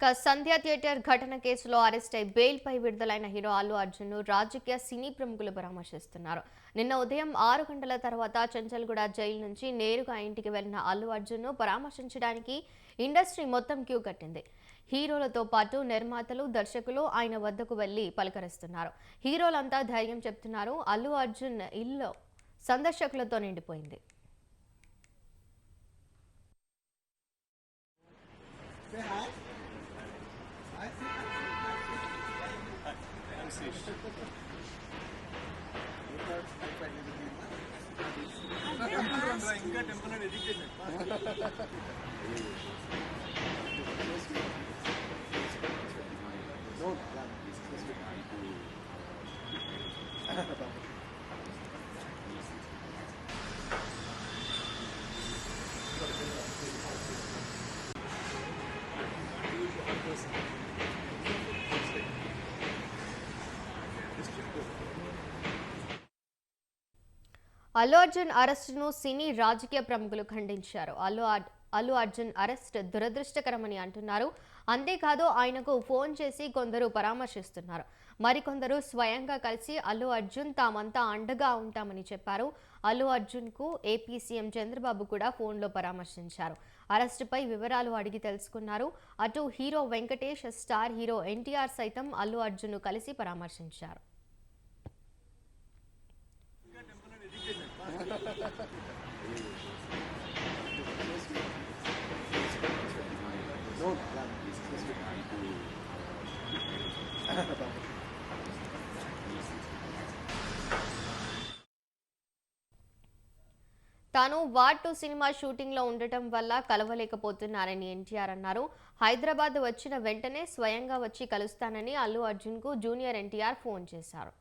ఇక సంధ్య థియేటర్ ఘటన కేసులో అరెస్ట్ అయి బెయిల్ పై విడుదలైన హీరో అల్లు అర్జున్ను రాజకీయ సినీ ప్రముఖులు పరామర్శిస్తున్నారు. నిన్న ఉదయం ఆరు గంటల తర్వాత చంచల్గూడ జైలు నుంచి నేరుగా ఇంటికి వెళ్ళిన అల్లు అర్జున్ను పరామర్శించడానికి ఇండస్ట్రీ మొత్తం క్యూ కట్టింది. హీరోలతో పాటు నిర్మాతలు దర్శకులు ఆయన వద్దకు వెళ్ళి పలకరిస్తున్నారు. హీరోలంతా ధైర్యం చెప్తున్నారు అల్లు అర్జున్ ఇల్లు సందర్శకులతో నిండిపోయింది. ఇంకా టెంపుల్ ఎడ్యుకేషన్ Allu Arjun అరెస్టును సినీ రాజకీయ ప్రముఖులు ఖండించారు. అల్లు అల్లు అర్జున్ అరెస్ట్ దురదృష్టకరమని అంటున్నారు. అంతేకాదు ఆయనకు ఫోన్ చేసి కొందరు పరామర్శిస్తున్నారు. మరికొందరు స్వయంగా కలిసి అల్లు అర్జున్ తామంతా అండగా ఉంటామని చెప్పారు. అల్లు అర్జున్కు ఏపీ సీఎం చంద్రబాబు కూడా ఫోన్లో పరామర్శించారు. అరెస్టుపై వివరాలు అడిగి తెలుసుకున్నారు. అటు hero Venkatesh star hero NTR సైతం అల్లు అర్జున్ను కలిసి పరామర్శించారు. తాను వార్ టూ సినిమా షూటింగ్లో ఉండటం వల్ల కలవలేకపోతున్నారని ఎన్టీఆర్ అన్నారు. హైదరాబాద్ వచ్చిన వెంటనే స్వయంగా వచ్చి కలుస్తానని అల్లు అర్జున్కు జూనియర్ ఎన్టీఆర్ ఫోన్ చేశారు.